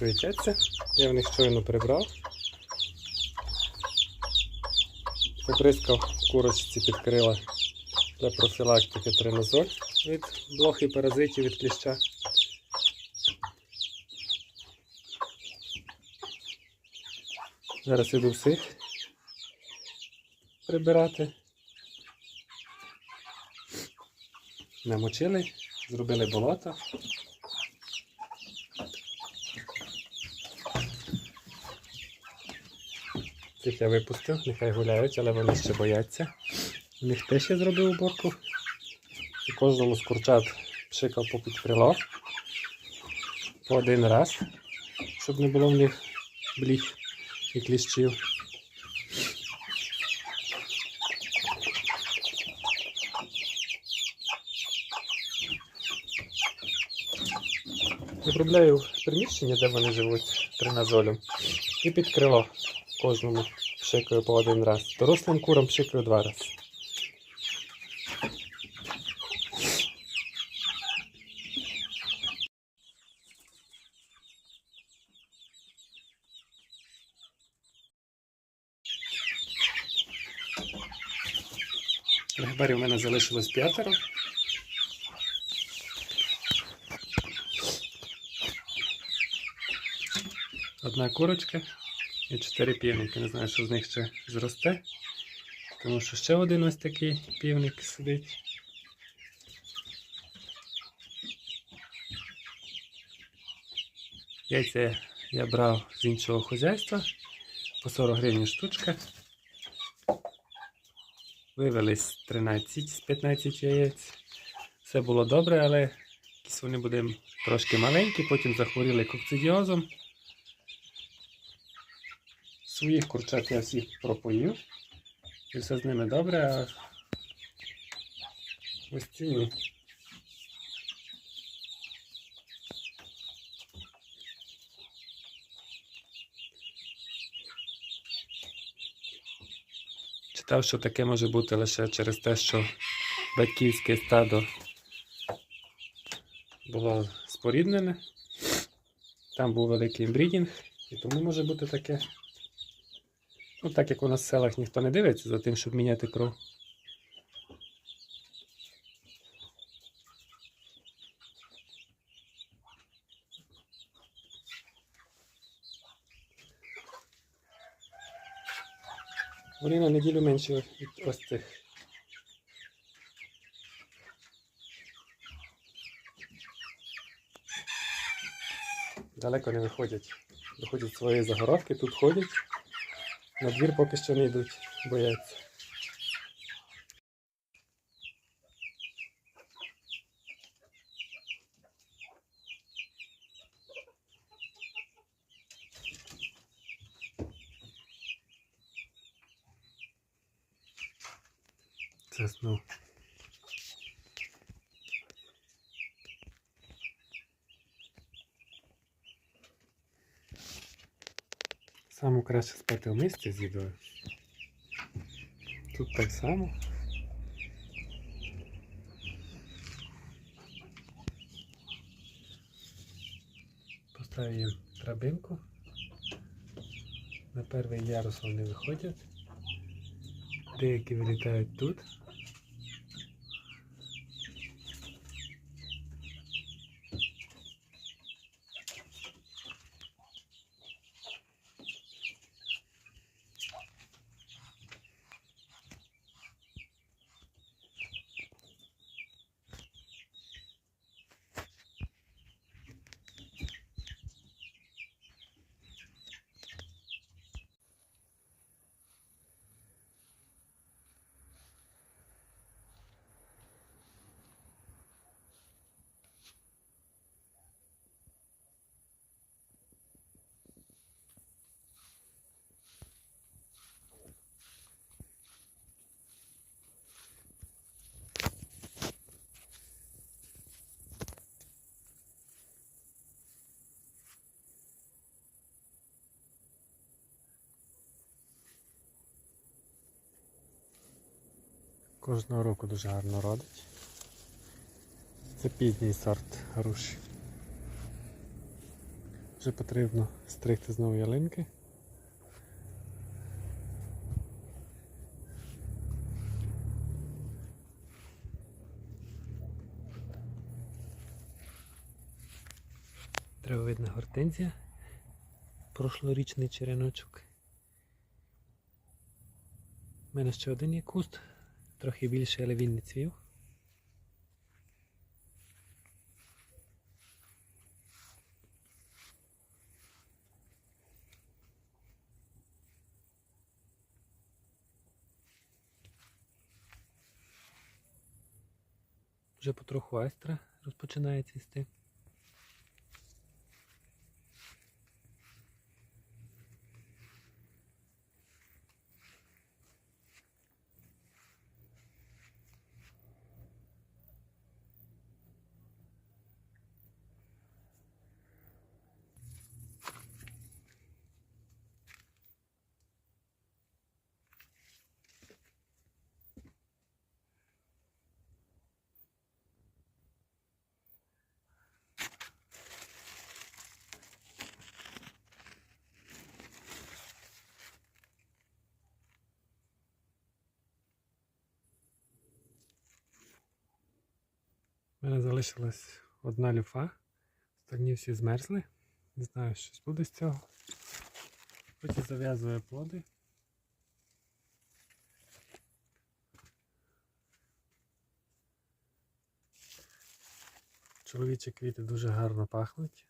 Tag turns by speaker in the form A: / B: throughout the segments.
A: стоять. Я в них щойно прибрав. Побризкав курочці під крила для профілактики тринозоль від блох і паразитів від кліща. Зараз іду всіх прибирати. Намочили, зробили болото. Цих я випустив, нехай гуляють, але вони ще бояться. У них теж я зробив уборку. І кожному з курчат пшикав по крило по один раз, щоб не було в них бліх і кліщів. Виробляю приміщення, де вони живуть триназолем, і під крило кожному пшикаю по один раз. Дорослим курам пшикаю два рази. Габарів у мене залишилось п'ятеро. Одна курочка і чотири півники. Не знаю, що з них ще зросте. Тому що ще один ось такий півник сидить. Яйця я брав з іншого хазяйства по 40 гривень штучка. Вивелись 13-15 яєць. Все було добре, але якісь вони були трошки маленькі, потім захворіли кокцидіозом. Своїх курчат я всіх пропоїв. І все з ними добре, а ось ці ні. Читав, що таке може бути лише через те, що батьківське стадо було споріднене. Там був великий брідінг, і тому може бути таке. Ну, так як у нас в селах ніхто не дивиться за тим, щоб міняти кров. Вони на неділю менше від ось цих. Далеко не виходять. Виходять з своєї загородки, тут ходять. На двір поки що не йдуть, бояться. Це знов. Саме краще спати в місті з їдою. Тут так само. Поставив їм драбинку. На перший ярус вони виходять. Деякі вилітають тут. Кожного року дуже гарно родить. Це пізній сорт груші. Вже потрібно стригти знову ялинки. Травовидна гортензія. Прошлорічний череночок. У мене ще один є куст, трохи більший, але цвів. Вже потроху айстра розпочинає цвісти. У мене залишилась одна люфа. Остальні всі змерзли. Не знаю, що буде з цього. І зав'язує плоди. Чоловічі квіти дуже гарно пахнуть.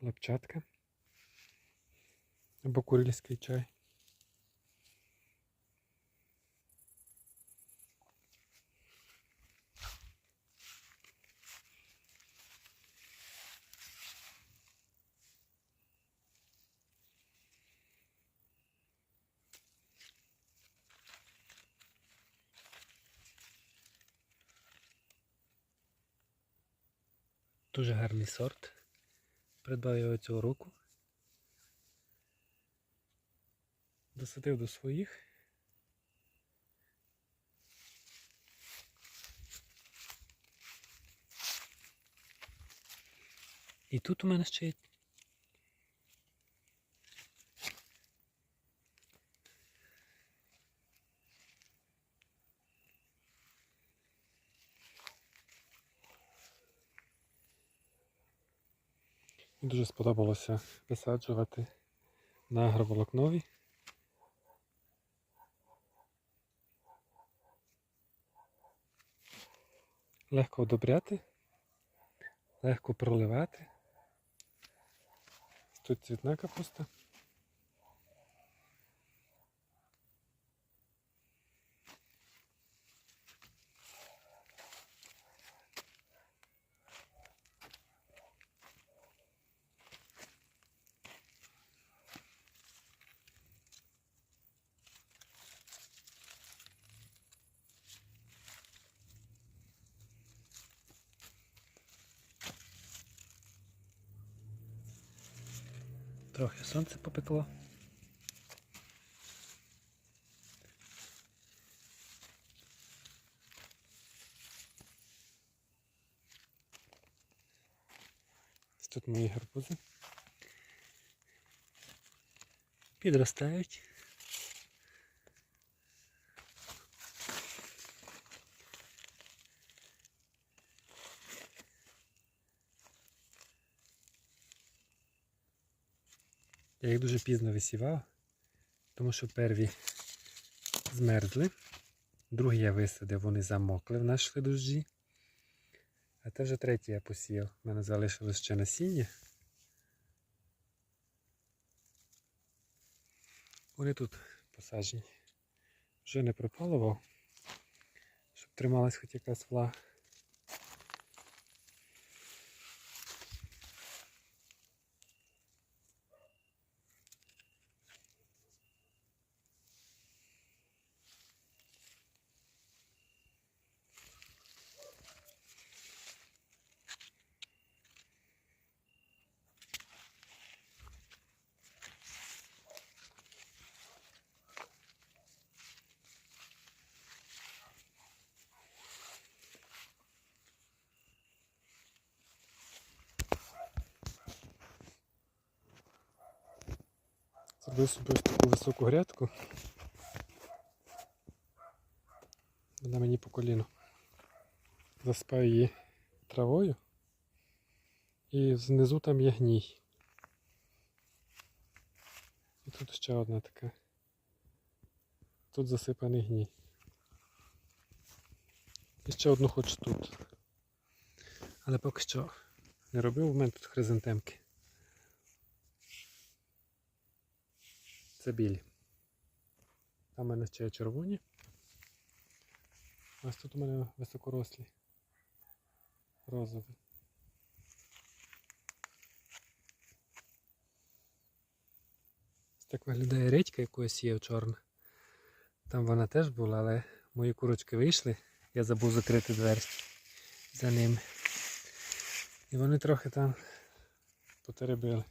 A: Лапчатка. Або курильський чай. Дуже гарний сорт. Придбав його цього року. Досадив до своїх. І тут у мене ще є Дуже сподобалося висаджувати на агроволокнові. Легко одобряти, легко проливати. Тут цвітна капуста. Трохи сонце попекло. Тут мої гарбузи. Підростають. Я їх дуже пізно висівав, тому що перві змерзли. Другі я висадив, вони замокли, в нас дощі. А це вже третій я посіяв. У мене залишилось ще насіння. Вони тут посаджені. Вже не пропалував, щоб трималась хоч якась влага. Зробив собі ось таку високу грядку. Вона мені по коліно. Заспав її травою. І знизу там є гній. І тут ще одна така. Тут засипаний гній. І ще одну хочу тут. Але поки що не робив, у мене тут хризантемки. Це білі. Там у мене ще є червоні. Ось тут у мене високорослі. Розові. Ось Так виглядає редька, яку я сіяв чорна. Там вона теж була, але мої курочки вийшли. Я забув закрити двері за ними. І вони трохи там потеребили.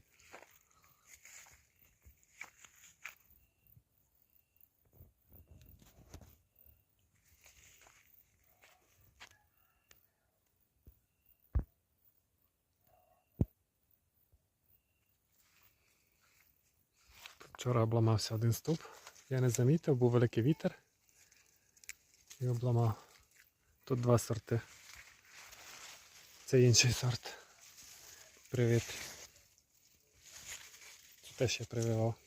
A: Вчора обламався один стовп. Я не замітив, був великий вітер. І обламав. Тут два сорти. Це інший сорт. Привіт. Це теж я прививав.